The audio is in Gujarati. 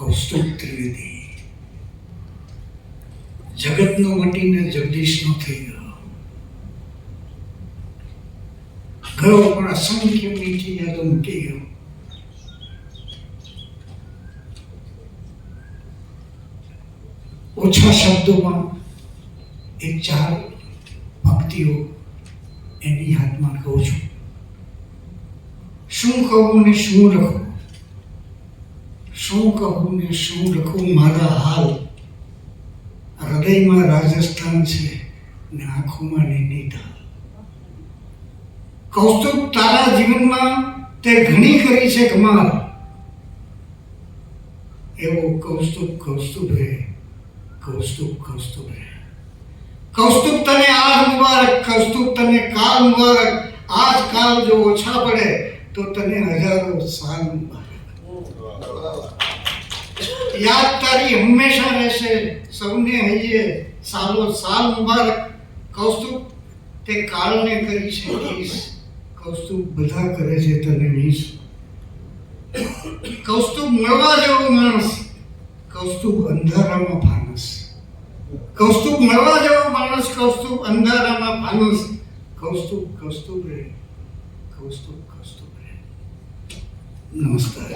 કૌસ્તુભ ત્રિવેદી જગતનો મટીને જગદીશનો થઈ ગયો. ગયો પણ અસંખ્ય મીઠી યાદો મૂકી ગયો. ઓછા શબ્દોમાં એ ચાર ભક્તિઓ એની હાથમાં કહું છું. શું કહું ને શું લખું? શું કહું ને શું લખું મારા હાલ? હૃદયમાં રાજસ્થાન છે ને આંખોમાં નૈનીતાલ કૌસ્તુભ તારા જીવનમાં તે ઘણી કરી છે કમાલ. એવો કૌસ્તુભ કૌસ્તુભ રે કૌસ્તુભ કૌસ્તુભ રે કૌસ્તુભ તને આજ મુબારક કૌસ્તુભ તને કાલ મુબારક. આજ કાલ જો ઓછા પડે તો તને હજારો સાલ મુબારક. યાદ તારી હંમેશા રહેશે. સૌને હૈયે સાલો સાલ મુબારક. કૌસ્તુભ તે કાળને કરી છે કિસ. કૌસ્તુભ બધા કરે છે તને નીસ. કૌસ્તુભ મળવા જેવો માણસ કૌસ્તુભ અંધારામાં ફાનસ કૌસ્તુભ મળવા જેવો માણસ કૌસ્તુભ અંધારામાં ફાનસ કૌસ્તુભ કૌસ્તુભ રે. કૌસ્તુભ કૌસ્તુભ રે નમસ્કાર